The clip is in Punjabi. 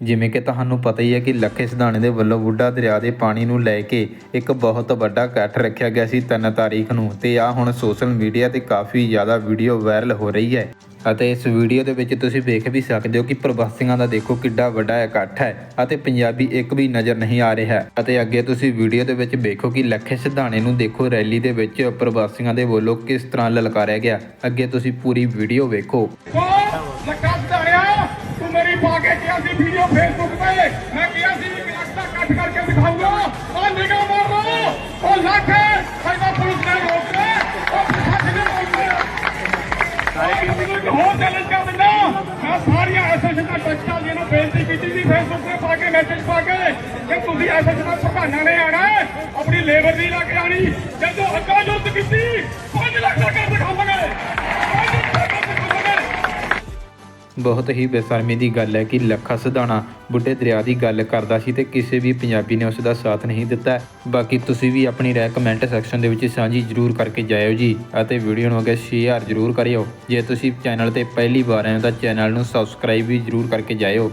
ਜਿਵੇਂ ਕਿ ਤੁਹਾਨੂੰ ਪਤਾ ਹੀ ਹੈ ਕਿ ਲੱਖੇ ਸਿਧਾਣੇ ਦੇ ਵੱਲੋਂ ਬੁੱਢਾ ਦਰਿਆ ਦੇ ਪਾਣੀ ਨੂੰ ਲੈ ਕੇ ਇੱਕ ਬਹੁਤ ਵੱਡਾ ਇਕੱਠ ਰੱਖਿਆ ਗਿਆ ਸੀ 3 ਤਾਰੀਖ ਨੂੰ ਤੇ ਆ ਹੁਣ ਸੋਸ਼ਲ ਮੀਡੀਆ ਤੇ ਕਾਫੀ ਜ਼ਿਆਦਾ ਵੀਡੀਓ ਵਾਇਰਲ ਹੋ ਰਹੀ ਹੈ। ਅਤੇ ਇਸ ਵੀਡੀਓ ਦੇ ਵਿੱਚ ਤੁਸੀਂ ਵੇਖ ਵੀ ਸਕਦੇ ਹੋ ਕਿ ਪ੍ਰਵਾਸੀਆਂ ਦਾ ਦੇਖੋ ਕਿੱਡਾ ਵੱਡਾ ਇਕੱਠ ਹੈ ਅਤੇ ਪੰਜਾਬੀ ਇੱਕ ਵੀ ਨਜ਼ਰ ਨਹੀਂ ਆ ਰਿਹਾ। ਅਤੇ ਅੱਗੇ ਤੁਸੀਂ ਵੀਡੀਓ ਦੇ ਵਿੱਚ ਵੇਖੋ ਕਿ ਲੱਖੇ ਸਿਧਾਣੇ ਨੂੰ ਦੇਖੋ ਰੈਲੀ ਦੇ ਵਿੱਚ ਪ੍ਰਵਾਸੀਆਂ ਦੇ ਵੱਲੋਂ ਕਿਸ ਤਰ੍ਹਾਂ ਲਲਕਾਰਿਆ ਗਿਆ। ਅੱਗੇ ਤੁਸੀਂ ਪੂਰੀ ਵੀਡੀਓ ਵੇਖੋ। ਉਹ ਮੇਰੀ ਪਾ ਕੇ ਕਿਹਾ ਸੀ ਵੀਡੀਓ ਫੇਸਬੁੱਕ ਤੇ ਮੈਂ ਕਿਹਾ ਸੀ ਰਸਤਾ ਕੱਟ ਕਰਕੇ ਦਿਖਾਊਗਾ। ਉਹ ਨਿਗਾਹ ਮਾਰ। ਲਓ ਉਹ ਲੱਖ ਸਾਡਾ ਪੁਲਿਸ ਨੇ ਰੋਕ ਕੇ ਉਹ ਪ੍ਰਸ਼ਾਸਨ ਨੇ ਰੋਕ ਕੇ ਹੋਰ ਚੈਲੰਜ ਕਰ ਦਿੰਦਾ। ਮੈਂ ਸਾਰੀਆਂ ਐਸੋਸੀਏਸ਼ਨ ਦਾ ਟੱਚਾਂ ਦੀਆਂ ਨੂੰ ਬੇਨਤੀ ਕੀਤੀ ਸੀ ਫੇਸਬੁੱਕ ਤੇ ਪਾ ਕੇ ਮੈਸੇਜ ਪਾ ਕੇ ਕਿ ਤੁਸੀਂ ਐਸੋਸੀਏਸ਼ਨ ਪ੍ਰਧਾਨਾਂ ਨੇ ਆਣਾ ਆਪਣੀ ਲੇਬਰ ਦੀ ਲੈ ਕੇ ਆਣੀ ਜਦੋਂ ਅੱਗਾ ਯੁੱਧ ਕੀਤੀ ਬਹੁਤ ਹੀ ਬੇਸ਼ਰਮੀ ਦੀ ਗੱਲ ਹੈ ਕਿ ਲੱਖਾ ਸਿਧਾਣਾ ਬੁੱਢੇ ਦਰਿਆ ਦੀ ਗੱਲ ਕਰਦਾ ਸੀ ਤੇ ਕਿਸੇ ਵੀ ਪੰਜਾਬੀ ਨੇ ਉਸ ਦਾ ਸਾਥ ਨਹੀਂ ਦਿੱਤਾ। ਬਾਕੀ ਤੁਸੀਂ ਵੀ ਆਪਣੀ ਰਾਏ ਕਮੈਂਟ ਸੈਕਸ਼ਨ ਦੇ ਵਿੱਚ ਸਾਂਝੀ ਜ਼ਰੂਰ ਕਰਕੇ ਜਾਇਓ ਜੀ ਅਤੇ ਵੀਡੀਓ ਨੂੰ ਅੱਗੇ ਸ਼ੇਅਰ ਜ਼ਰੂਰ ਕਰਿਓ। ਜੇ ਤੁਸੀਂ ਚੈਨਲ ਤੇ ਪਹਿਲੀ ਵਾਰ ਆਏ ਹੋ ਤਾਂ ਚੈਨਲ ਨੂੰ ਸਬਸਕ੍ਰਾਈਬ ਵੀ ਜ਼ਰੂਰ ਕਰਕੇ ਜਾਇਓ।